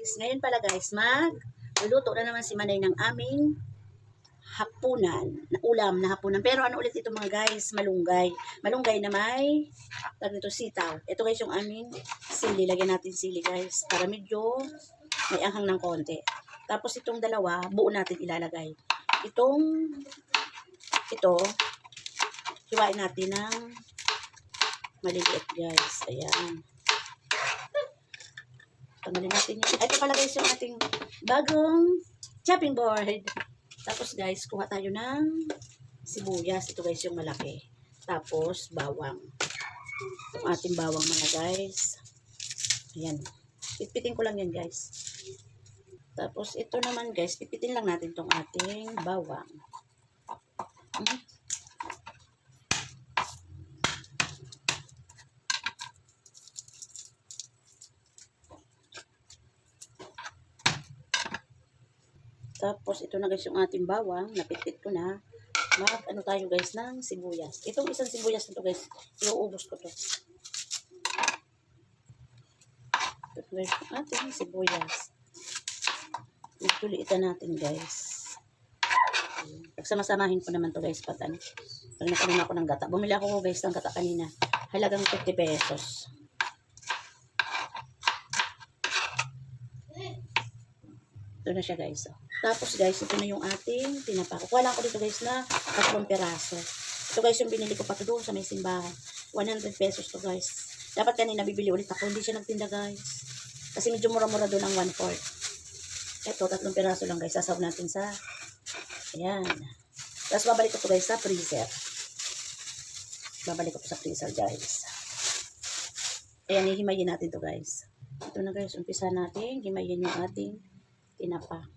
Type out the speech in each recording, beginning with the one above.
Guys, ngayon pala guys, mag luluto na naman si Manay ng aming hapunan, na ulam na hapunan. Pero ano ulit ito mga guys, malunggay. Malunggay na may tawag nito sitaw. Ito guys yung aming sili. Lagyan natin sili guys para medyo may anghang ng konti. Tapos itong dalawa, buo natin ilalagay. Itong ito, hiwain natin ng maliliit guys. Ayan. Tanggalin natin yun. Ito pala guys yung ating bagong chopping board. Tapos guys, kuha tayo ng sibuyas. Ito guys yung malaki. Tapos bawang. Yung ating bawang mga guys. Ayan. Pitpitin ko lang yan guys. Tapos ito naman guys, pipitin lang natin tong ating bawang. Mhm. Tapos, ito na guys yung ating bawang. Napitpit ko na. Mag, ano tayo guys, ng sibuyas. Itong isang sibuyas na to guys, iuubos ko to. Ito guys, yung ating sibuyas. Itulitan natin guys. Pagsamasamahin ko naman to guys, pag ano. Pag nakaroon ako ng gata. Bumili ako guys ng gata kanina. Halagang 50 pesos. Ito na siya guys. Tapos guys, ito na yung ating tinapa. Kukuha lang ko dito guys na tatlong peraso. Ito guys yung binili ko pa doon sa may simbahan. 100 pesos to guys. Dapat kanina bibili ulit ako. Hindi siya nagtinda guys. Kasi medyo mura-mura doon ang 1 Ito, tatlong peraso lang guys. Sasaw natin sa... Ayan. Tapos babalik ko to guys sa freezer. Babalik ko sa freezer guys. Ayan, hihimayin natin to guys. Ito na guys, umpisa natin. Himayin yung ating tinapa.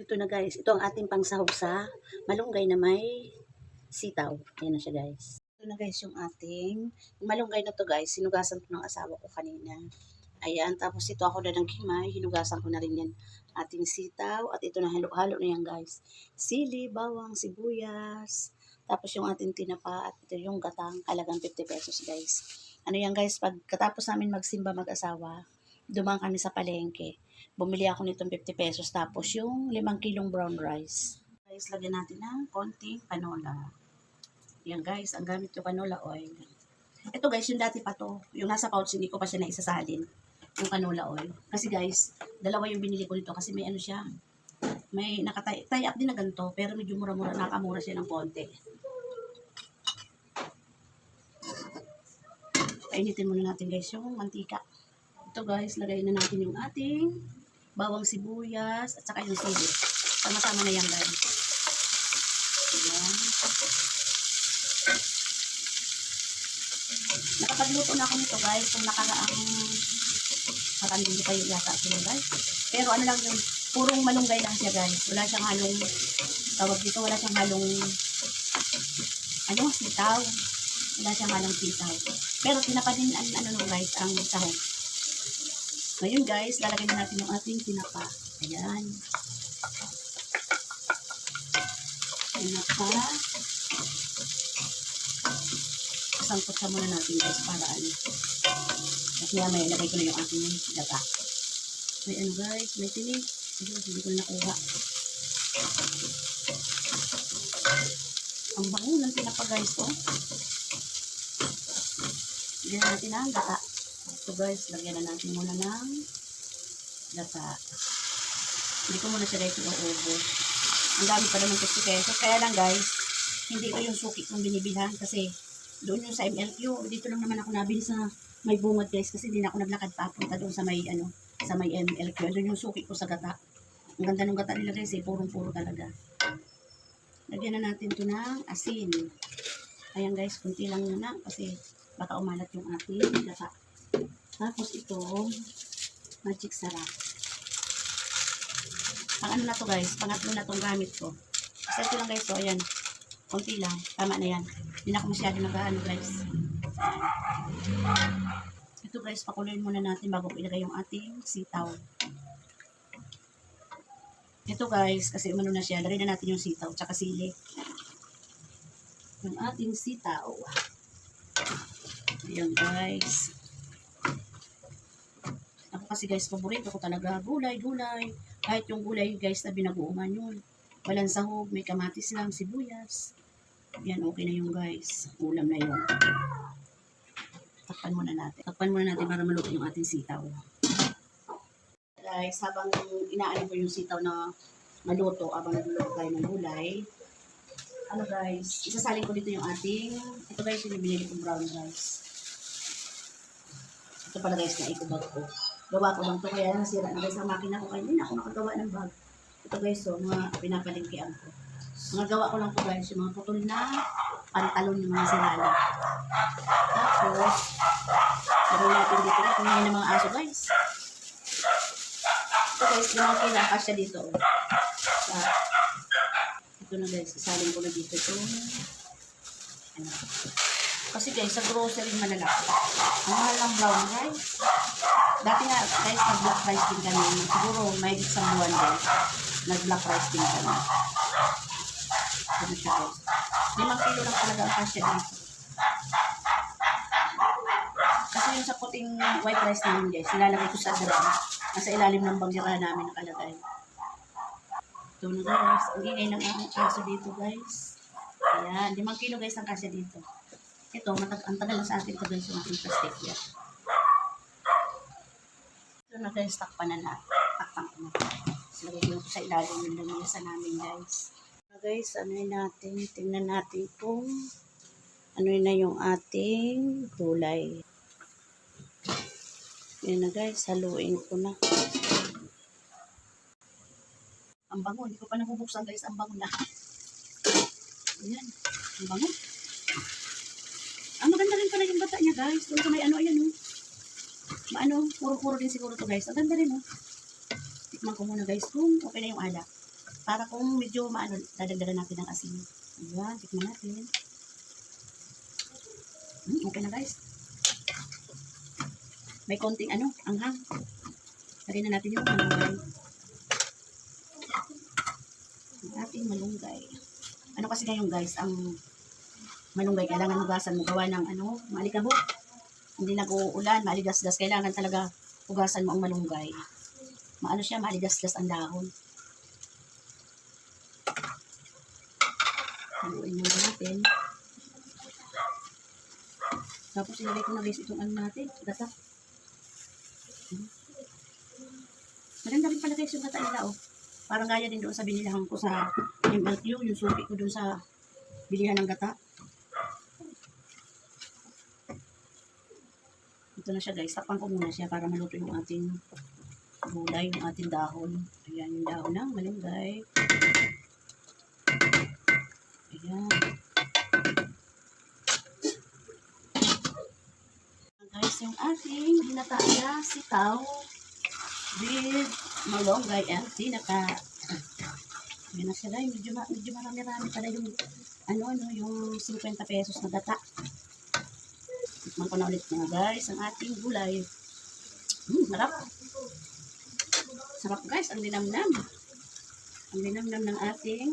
Ito na guys, ito ang ating pangsahog sa malunggay na may sitaw. Ayan na siya guys. Ito na guys yung ating malunggay na to guys, sinugasan ko ng asawa ko kanina. Ayan, tapos ito ako na ng kimay, hinugasan ko na rin yan ating sitaw. At ito na halo-halo na yan guys. Sili, bawang, sibuyas. Tapos yung ating tinapa at ito yung gatang kalagang 50 pesos guys. Ano yan guys, pagkatapos namin magsimba mag-asawa, dumang kami sa palengke. Bumili ako nitong 50 pesos tapos yung 5 kilong brown rice. Guys, lagyan natin ng konting canola. Yan guys, ang gamit yung canola oil. Ito guys, yung dati pa to. Yung nasa pouch, hindi ko pa siya naisasalin. Yung canola oil. Kasi guys, dalawa yung binili ko nito kasi may ano siya. May nakatay up din na ganito, pero medyo mura-mura, nakamura siya ng konti. Painitin muna natin guys yung mantika. Ito guys, lagay na natin yung ating bawang sibuyas at saka yung sili. Sama-sama na yan guys. Ayan. Nakapagluto na ako nito guys. Kung nakaraang parang hindi kayo yata sila guys. Pero ano lang yun, purong malunggay lang siya guys. Wala siyang halong, tawag dito, wala siyang halong, ano, sitaw. Wala siyang halong sitaw. Pero tinapa din, an- ano no guys, ang sahog. Ngayon guys, lalagay na natin yung ating tinapa. Ayan. Tinapa. Sangkot sa muna natin guys para ano. Tapos nga may lagay ko na yung ating daga. May ano guys, may tinig. Ayun, hindi ko na nakuha. Ang bango ng tinapa guys, oh. Lagyan natin ang gata. So guys, lagyan na natin muna ng gata. Hindi ko muna siya guys inuubos. Ang dami pa naman 50 pesos. Kaya lang guys, hindi ko yung suki kong binibilhan kasi doon yung sa MLQ. Dito lang naman ako nabili sa may bungad guys kasi hindi na ako naglakad papunta doon sa may ano sa may MLQ. Doon yung suki ko sa gata. Ang ganda ng gata nila guys eh. Purong-puro talaga. Lagyan na natin to ng asin. Ayan guys, kunti lang muna kasi baka umalat yung ating gata. Tapos ito, magic sarap. Pang ano na to guys, pangatlo na tong gamit ko. Kasi ito lang guys, so ayan. Konti lang, tama na yan. Hindi na ako masyado nag-ano guys. Ito guys, pakuloyin muna natin bago ilagay yung ating sitaw. Ito guys, kasi umano na siya, lagay na natin yung sitaw, tsaka sili. Yung ating sitaw. Ayan guys. kasi guys, paborito ko talaga. Gulay, gulay. Kahit yung gulay guys na binagoongan yun. Walang sahog, may kamatis lang, sibuyas. Yan, okay na yung guys. Ulam na yun. Takpan muna natin. Takpan muna natin para maluto yung ating sitaw. Guys, habang inaano ko yung sitaw na maluto, habang nagluluto tayo ng gulay, ano guys, isasalin ko dito yung ating, ito guys yung binili kong brown rice. Ito pala guys na ko. Gawa ko lang to kaya nasira na guys ang makina ko. Kaya hindi ako nakagawa ng bag. Ito guys so, mga pinapalingkian ko. Mga gawa ko lang to guys, yung mga putol na pantalon yung mga sirala. Tapos, gawin natin dito kumain ng mga aso guys. Ito guys, yung mga kinakas siya dito. Oh. Sa, ito na guys, isalin ko na dito ito. Ano. Kasi guys, sa grocery malalaki. Ang mahal ng brown rice. Dati nga, guys, nag-black rice din kami. Siguro, may isang buwan guys. Nag-black rice din kami. Ano siya guys. Limang kilo lang talaga ang kasya dito. Kasi yung sa puting white rice namin guys, nilalagay ko sa drum. Nasa ilalim ng banggera namin nakalagay. Ito na guys. Ang ingay ng aso dito guys. Ayan. Limang kilo guys ang kasya dito. Ito, matag ang tagal sa atin guys yung ating plastic yan. Ito na guys, takpan na na. Takpan ko na. Silagay ko sa ilalim ng lamesa namin guys. So, guys, ano natin? Tingnan natin kung ano na yung ating gulay. Yan na guys, haluin ko na. Ang bango, hindi ko pa nabubuksan guys, ang bango na. Ayan, ang bango. Pala yung bata niya guys. Doon sa may ano, ayan oh. Maano, puro-puro din siguro to guys. Ang ganda rin oh. Tikman ko muna guys kung okay na yung alak. Para kung medyo maano, dadagdagan natin ng asin. Ayan, tikman natin. Hmm, okay na guys. May konting ano, anghang. Lagyan na natin yung malunggay. Ang ating malunggay. Ano kasi ngayon guys, ang malunggay, kailangan hugasan mo gawa ng ano, maalikabok. Hindi nag-uulan, maaligasgas. Kailangan talaga hugasan mo ang malunggay. Maano siya, maaligasgas ang dahon. Haluin muna natin. Tapos ilagay ko na guys itong ano natin, gata. Maganda rin pala guys yung gata nila oh. Parang gaya din doon sa binilahan ko sa MLQ, yung suki ko doon sa bilihan ng gata. Ito na siya guys. Takpan ko muna siya para maluto yung ating gulay, yung ating dahon. Ayan yung dahon ng malunggay. Ayan. Guys, yung ating ginataaya sitaw with malunggay and tinapa. Ayan na siya guys. Medyo, medyo marami-rami pala yung ano, ano, yung 50 pesos na gata. Tikman na ulit mga guys, ang ating gulay. Hmm, sarap. Sarap guys, ang linamnam. Ang linamnam ng ating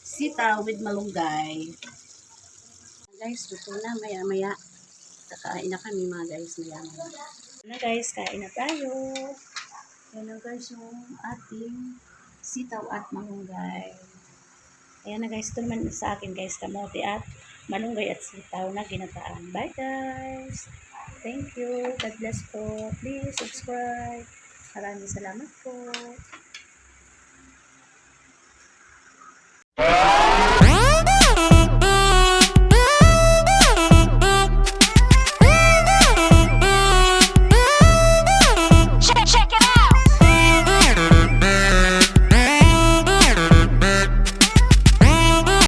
sitaw with malunggay. Guys, gusto na maya-maya. Kakain na kami mga guys, maya-maya. Na guys, kain na tayo. Yan na guys yung ating sitaw at malunggay. Ayan na guys, ito naman sa akin guys, kamote at malunggay at sitaw na ginataan. Bye guys! Thank you. God bless po. Please subscribe. Maraming salamat po.